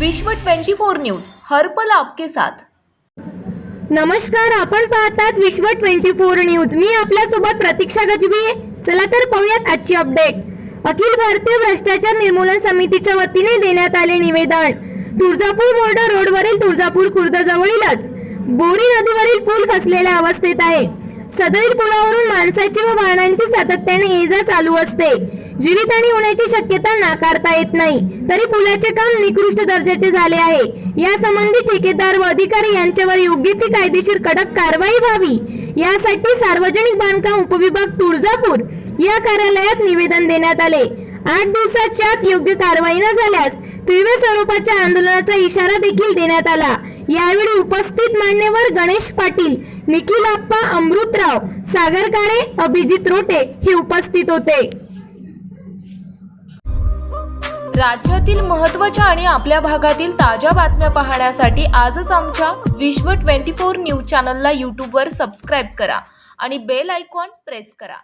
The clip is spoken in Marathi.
विश्व 24 न्यूज हर्पल आपके साथ. नमस्कार आपण पाहतात विश्व 24 न्यूज. मी आपल्यासोबत प्रतीक्षा गजबी चला तर पाहूयात आजची अपडेट अखिल भारतीय भ्रष्टाचार निर्मूलन समितीच्या वतीने देण्यात आले निवेदन. तुळजापूर मोर्डा रोडवरील तुळजापूर खुर्द जवळीलच. बोरी नदीवरील पूल खसलेल्या अवस्थेत आहे. सदरील पुलावरून माणसाची व वाहनांची सातत्याने ये जा चालू असते. जीवितहानी होण्याची शक्यता नाकारता येत नाही. तरी पुलाचे काम निकृष्ट दर्जाचे झाले आहे. या संबंधी ठेकेदार व अधिकारी यांच्यावर योग्य ती कायदेशीर कडक कारवाई व्हावी. यासाठी सार्वजनिक बांधकाम उपविभाग तुळजापूर या कार्यालयात निवेदन देण्यात आले. आठ दिवसाच्या योग्य कारवाई न झाल्यास तीव्र स्वरूपाच्या आंदोलनाचा इशारा देखील देण्यात आला. यावेळी उपस्थित मान्यवर गणेश पाटील निखिल आप्पा अमृतराव सागर काळे अभिजित रोटे हे उपस्थित होते. राज्यातील महत्त्वाच्या आणि आपल्या भागातील ताज्या बातम्या पाहण्यासाठी आजच आमच्या विश्व 24 न्यूज चॅनलला यूट्यूबवर सबस्क्राईब करा आणि बेल आयकॉन प्रेस करा.